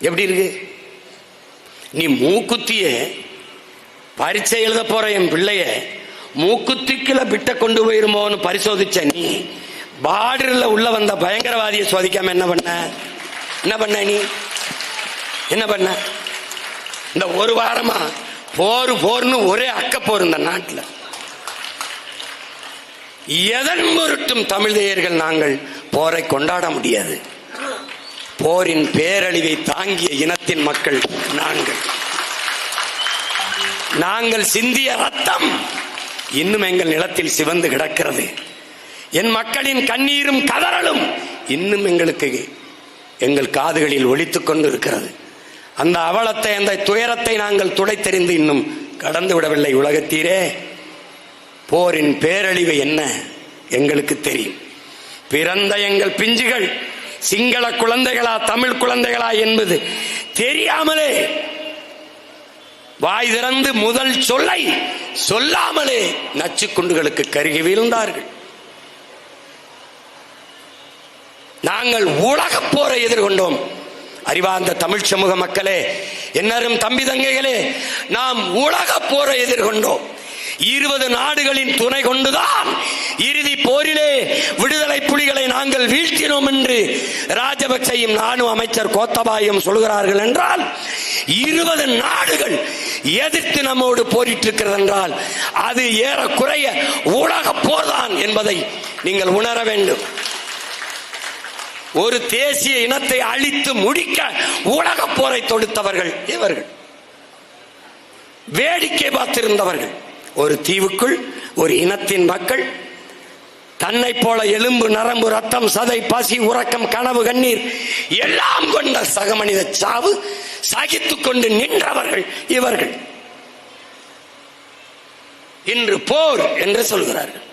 எப்படி இருக்கு? நீ மூக்குத்திய பரீட்சை எழுத போற என் பிள்ளைய மூக்குத்திக்குல பிட்ட கொண்டு போயிருமோன்னு பரிசோதிச்ச நீ பார்டர்ல உள்ள வந்த பயங்கரவாதியை சோதிக்காம என்ன பண்ண? என்ன பண்ண நீ? என்ன பண்ண? இந்த ஒரு வாரமா போர் போர்னு ஒரே அக்க போர் இந்த நாட்டில். எதன் முருட்டும் தமிழ் தேயர்கள் நாங்கள் போரை கொண்டாட முடியாது. போரின் பேரழிவை தாங்கிய இனத்தின் மக்கள் நாங்கள். நாங்கள் சிந்திய ரத்தம் இன்னும் எங்கள் நிலத்தில் சிவந்து கிடக்கிறது. என் மக்களின் கண்ணீரும் கதறலும் இன்னும் எங்களுக்கு எங்கள் காதுகளில் ஒலித்துக் கொண்டு இருக்கிறது அந்த அவலத்தை அந்த துயரத்தை நாங்கள் துடைத்தெறிந்து இன்னும் கடந்து விடவில்லை உலகத்தீரே. போரின் பேரழிவு என்ன எங்களுக்கு தெரியும். பிறந்த எங்கள் பிஞ்சுகள் சிங்கள குழந்தைகளா தமிழ் குழந்தைகளா என்பது தெரியாமலே வாய் திறந்து முதல் சொல்லை சொல்லாமலே நச்சு குண்டுகளுக்கு கருகி வீழ்ந்தார்கள். நாங்கள் உலக போரை எதிர்கொண்டோம். அறிவார்ந்த தமிழ் சமூக மக்களே என்னரும் தம்பி தங்கைகளே நாம் உலக போரை எதிர்கொண்டோம். இருபது நாடுகளின் துணை கொண்டுதான் இறுதி போரிலே விடுதலை நாங்கள் வீழ்த்தினோம் என்று ராஜபக்சையும் நானும் அமைச்சர் கோத்தபாயும் சொல்கிறார்கள் என்றால் இருபது நாடுகள் எதிர்த்து நம்மோடு போரிட்டு இருக்கிறது என்றால் அது ஏறக்குறைய உலக போர்தான் என்பதை நீங்கள் உணர வேண்டும். ஒரு தேசிய இனத்தை அழித்து முடிக்க உலக போரை தொடுத்தவர்கள் இவர்கள். வேடிக்கை பார்த்திருந்தவர்கள். ஒரு தீவுக்குள் ஒரு இனத்தின் மக்கள் தன்னை போல எலும்பு நரம்பு ரத்தம் சதை பசி உறக்கம் கனவு கண்ணீர் எல்லாம் கொண்ட சகமனித சாவு சகித்துக் கொண்டு நின்றவர்கள் இவர்கள். இன்று போர் என்று சொல்கிறார்கள்.